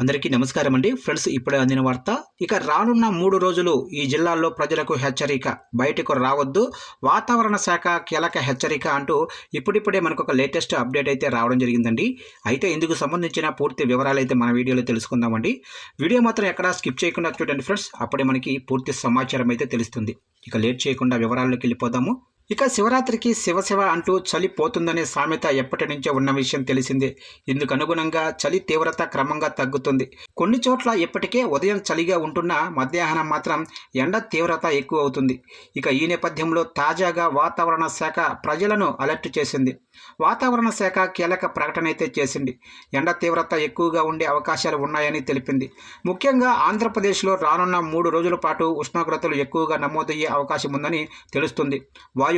అందరికీ నమస్కారం అండి. ఫ్రెండ్స్ ఇప్పుడే అందిన వార్త. ఇక రానున్న మూడు రోజులు ఈ జిల్లాల్లో ప్రజలకు హెచ్చరిక. బయటకు రావద్దు. వాతావరణ శాఖ కీలక హెచ్చరిక అంటూ ఇప్పుడిప్పుడే మనకు ఒక లేటెస్ట్ అప్డేట్ అయితే రావడం జరిగిందండి. అయితే ఇందుకు సంబంధించిన పూర్తి వివరాలు అయితే మన వీడియోలో తెలుసుకుందామండి వీడియో మాత్రం ఎక్కడా స్కిప్ చేయకుండా చూడండి ఫ్రెండ్స్. అప్పుడే మనకి పూర్తి సమాచారం అయితే తెలుస్తుంది. ఇక లేట్ చేయకుండా వివరాల్లోకి వెళ్ళిపోదాము. ఇక శివరాత్రికి శివశివ అంటూ చలి పోతుందనే సామెత ఎప్పటి నుంచో ఉన్న విషయం తెలిసిందే. ఇందుకు అనుగుణంగా చలి తీవ్రత క్రమంగా తగ్గుతుంది. కొన్ని చోట్ల ఇప్పటికే ఉదయం చలిగా ఉంటున్నా మధ్యాహ్నం మాత్రం ఎండ తీవ్రత ఎక్కువ అవుతుంది. ఇక ఈ నేపథ్యంలో తాజాగా వాతావరణ శాఖ ప్రజలను అలర్ట్ చేసింది. వాతావరణ శాఖ కీలక ప్రకటన అయితే చేసింది. ఎండ తీవ్రత ఎక్కువగా ఉండే అవకాశాలు ఉన్నాయని తెలిపింది. ముఖ్యంగా ఆంధ్రప్రదేశ్లో రానున్న మూడు రోజుల పాటు ఉష్ణోగ్రతలు ఎక్కువగా నమోదయ్యే అవకాశం ఉందని తెలుస్తుంది.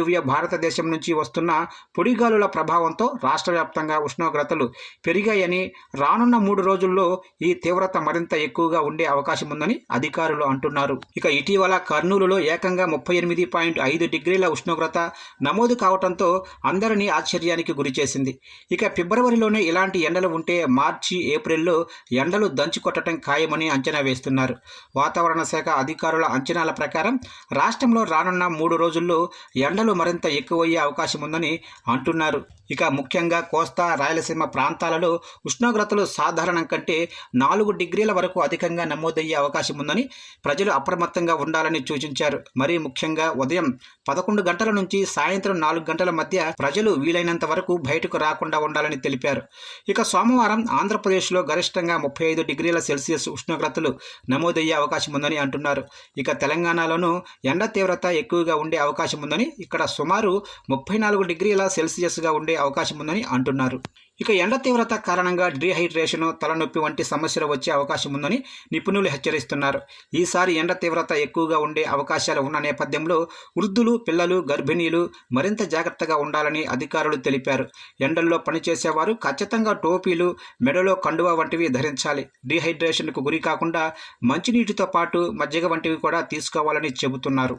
వాయువ్య భారతదేశం నుంచి వస్తున్న పొడిగాలుల ప్రభావంతో రాష్ట్ర వ్యాప్తంగా ఉష్ణోగ్రతలు పెరిగాయని రానున్న మూడు రోజుల్లో ఈ తీవ్రత మరింత ఎక్కువగా ఉండే అవకాశం ఉందని అధికారులు అంటున్నారు. ఇక ఇటీవల కర్నూలులో ఏకంగా ముప్పై ఎనిమిది పాయింట్ ఐదు డిగ్రీల ఉష్ణోగ్రత నమోదు కావడంతో అందరినీ ఆశ్చర్యానికి గురిచేసింది ఇక ఫిబ్రవరిలోనే ఇలాంటి ఎండలు ఉంటే మార్చి ఏప్రిల్లో ఎండలు దంచుకొట్టడం ఖాయమని అంచనా వేస్తున్నారు. వాతావరణ శాఖ అధికారుల అంచనాల ప్రకారం రాష్ట్రంలో రానున్న మూడు రోజుల్లో ఎండ ఎండలు మరింత ఎక్కువయ్యే అవకాశం ఉందని అంటున్నారు. ఇక ముఖ్యంగా కోస్తా రాయలసీమ ప్రాంతాలలో ఉష్ణోగ్రతలు సాధారణం కంటే నాలుగు డిగ్రీల వరకు అధికంగా నమోదయ్యే అవకాశం ఉందని ప్రజలు అప్రమత్తంగా ఉండాలని సూచించారు. మరీ ముఖ్యంగా ఉదయం పదకొండు గంటల నుంచి సాయంత్రం నాలుగు గంటల మధ్య ప్రజలు వీలైనంత వరకు బయటకు రాకుండా ఉండాలని తెలిపారు. ఇక సోమవారం ఆంధ్రప్రదేశ్లో గరిష్టంగా ముప్పై ఐదు డిగ్రీల సెల్సియస్ ఉష్ణోగ్రతలు నమోదయ్యే అవకాశం ఉందని అంటున్నారు. ఇక తెలంగాణలోనూ ఎండ తీవ్రత ఎక్కువగా ఉండే అవకాశం ఉందని ఇక్కడ సుమారు ముప్పై నాలుగు డిగ్రీల సెల్సియస్గా ఉండే అవకాశం ఉందని అంటున్నారు. ఇక ఎండ తీవ్రత కారణంగా డీహైడ్రేషన్ తలనొప్పి వంటి సమస్యలు వచ్చే అవకాశం ఉందని నిపుణులు హెచ్చరిస్తున్నారు. ఈసారి ఎండ తీవ్రత ఎక్కువగా ఉండే అవకాశాలు ఉన్న నేపథ్యంలో వృద్ధులు పిల్లలు గర్భిణీలు మరింత జాగ్రత్తగా ఉండాలని అధికారులు తెలిపారు. ఎండల్లో పనిచేసేవారు ఖచ్చితంగా టోపీలు మెడలో కండువా వంటివి ధరించాలి. డీహైడ్రేషన్కు గురి కాకుండా మంచినీటితో పాటు మజ్జిగ వంటివి కూడా తీసుకోవాలని చెబుతున్నారు.